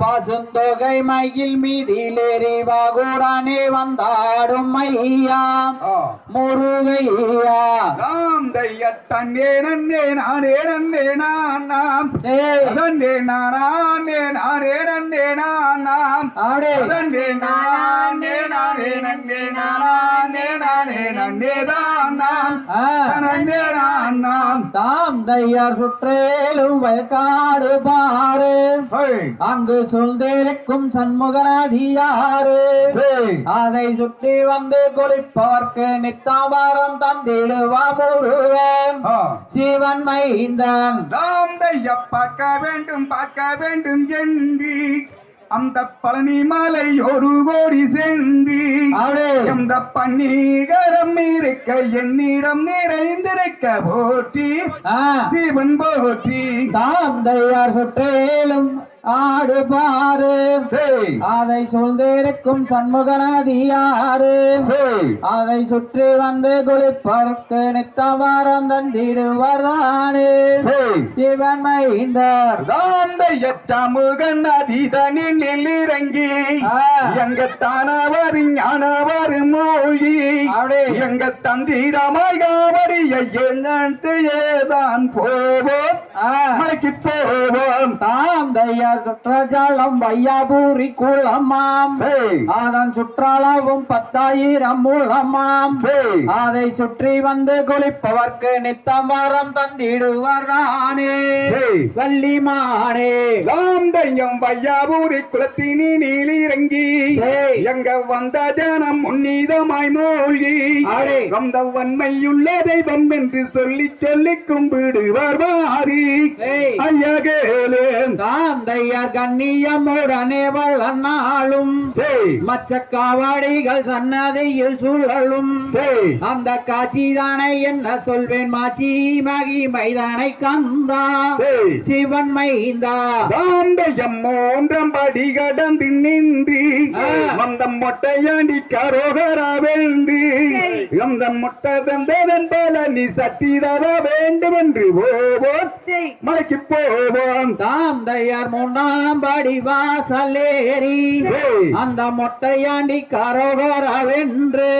பசுந்தொகை மயில் மீதிலேறி வாகுடானே வந்தாடும் ஐயா. முருகையா. நாம் தைய தன்னே நன்னே நானே நன்னே நான் நாம். அதன்னே நானே நானே நன்னே நான் நாம். அதன்னே நானே நானே நன்னே நானே நானே நன்னே தான் நான் நாம் தாம் தையார் சுற்றேலும் வயக்காடு பாரு. அங்கு சொல்தேருக்கும் சண்முகநாதியாரு ஏய். அதை சுற்றி வந்து குளிப்பவர்க்கு நித்தாபாரம் தந்திடுவா முருகன். சிவன் மைந்தன் நாம் தைய பார்க்க வேண்டும் பார்க்க வேண்டும் என்று அந்த பழனி மலை ஒரு கோடி சென்று எந்த பன்னீகரம் இருக்க என்னிடம் நிறைந்திருக்க போற்றி. சிவன் போற்றி. தாம் தையார் சுற்றேலும். ஆடு பாரு செய், அதை சொல்ந்திருக்கும் சண்முகநாதியாரு செய். அதை சுற்றி வந்து குளிப்பவர்க்கு நித்தவாரம் தந்திடுவரானே. சிவன் மைந்தர் சமூகன் அதீதனில் இறங்கி ஆ. எங்க தானவர் ஞானவர் மூழ்கி. எங்க தந்திரமாய் காவடிய எண்ணத்து ஏதான் போவோம் ஆ, மலைக்கு போவோம் தாம் தையார் சுற்றஜாலம் வையாபூரி குளமாம். அதன் சுற்றளவும் பத்தாயிரம் மூலமாம். அதை சுற்றி வந்து குளிப்பவர்க்கு நித்தமரம் தந்திடுவரானே செய். வள்ளிமானே தாந்தையம் வையாபூரி குலத்தினில் இறங்கி. செய். எங்க வந்த ஜனம் உன்னீதமாய் மூழ்கி. வந்த வன்மையுள்ள தெய்வம் என்று சொல்லி சொல்லி கும்பிடுவார் வாரி. செய். ஐயகேலே தாம் தையார் கண்ணியமுடனே வளர்நாளும் செய். மச்ச காவடிகள் சன்னதியில் சுழலும். அந்த காட்சிதானை என்ன சொல்வேன்? மாச்சி மகி மைதானை கந்தா சிவன் மைந்தா. தாண்டயம் மூன்றம் படி கடந்து நின்று. வந்த மொட்டையாண்டி கரோகரா வென்று. அந்த மொட்டை தந்ததன் போல நீ சட்டி தர வேண்டும் என்று போவோம் மலைக்கு போவோம். தாம் தையார் மூன்றாம் படி வாசலேறி. அந்த மொட்டையாண்டி கரோகரவென்று.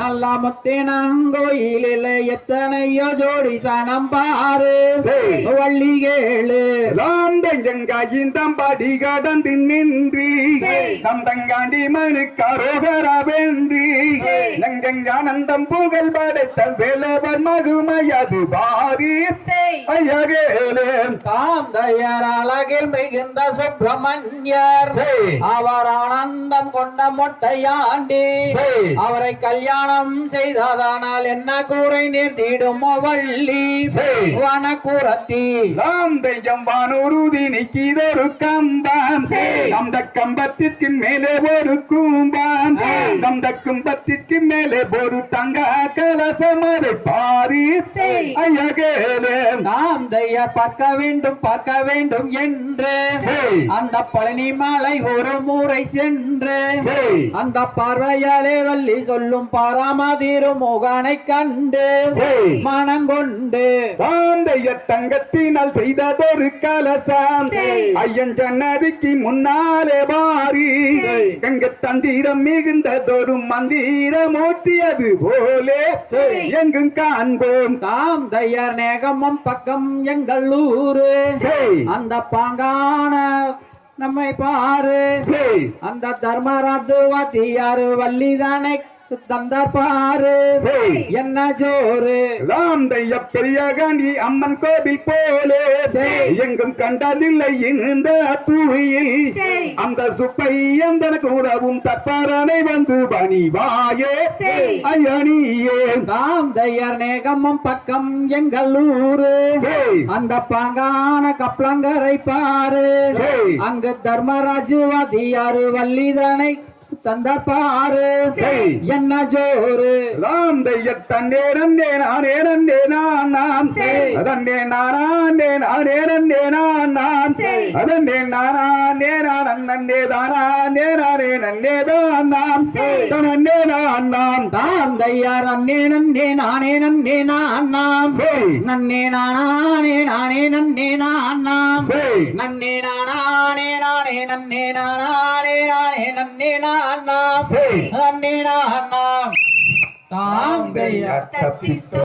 நல்ல முத்தினங்கோயிலில் எத்தனையோ ஜோடி சனம் பாரு. வள்ளி கேளு ராந்தங்கங்காயின் படி கடந்து நின்று தந்தங்காண்டி மனு கரோகரா வென்று நங்கங்கானந்தம் புகழ் படைத்த வேலவர் மகுமையது பாரி. ஐயகேலே தாம் தையார் அழகில் மிகுந்த சுப்பிரமணியர். அவர் ஆனந்தம் கொண்ட மொட்டையாண்டி. அவரை கல்யாணம் செய்ததானால் என்ன கூரை நேர்ந்திடுமோ வள்ளி. வனக்கூரத்தி. நாம் தெய்யம் வானூருதி நிக்கிறொரு கம்பம். அந்த கம்பத்திற்கு மேலே ஒரு கூம்பம். அந்த கும்பத்திற்கு மேலே ஒரு தங்க கலசம். அதை பாரி. ஐயகேலே. நாம் தையார் பார்க்க வேண்டும் பார்க்க வேண்டும் என்று. அந்த பழனி மலை ஒரு முறை சென்று. அந்த பார்வையாலே வள்ளி சொல்லும் பாராமதிரு முகனை கண்டு. மனங்கொண்டு தாந்தைய தங்கத்தினால் செய்ததொரு கலசம். ஐயன் ஜன்னதிக்கு முன்னாலே மாறி எங்க தந்திரம் மிகுந்ததொரு மந்திர மூர்த்தியது போலே எங்கும் காண்போம். தாம் தையார் நேகமம் பக்கம் எங்கள் ஊரு செய். அந்த பாங்கான நம்மை பாரு. அந்த தர்மராஜு வாத்தியாரு வள்ளிதானை தந்தார் பாரு. என்ன ஜோரு? ராந்தைய பெரிய காண்டி அம்மன் கோவில் போலே. எங்கும் கண்டதில்லை இந்த புவியில் அந்த சுப்பையந்தன கூடவும் தப்பாரனை வந்து பணிவாயே. ஐயனியே தாம் தையார் நேகமம் பக்கம் எங்கள் ஊரு. அந்த பாங்கான கப்ளங்கரை பாரு. அங்கு தர்மராஜு வாத்தியாரு வள்ளிதனை தந்த பாரு. என்ன ஜோரு? தன்னே நன்னே நானே நன்னே நான். நாம் அதன்னே நானே நானே நன்னே நான் நாம் அதன்னே நானே நான் நன்னே தானே நானே நன்னே தான் நாம் தனன்னே நான் நாம் தாம் தையார் நன்னே நன்னே நானே நன்னே நான் நாம் செய். நன்னே நானே நானே நன்னே நான் நாம் செய். நன்னே நானே நானே நன்னே நானே நானே நன்னே நான் நாம் செய். நன்னே நான் நாம் தாம் தையார் தப்பித்து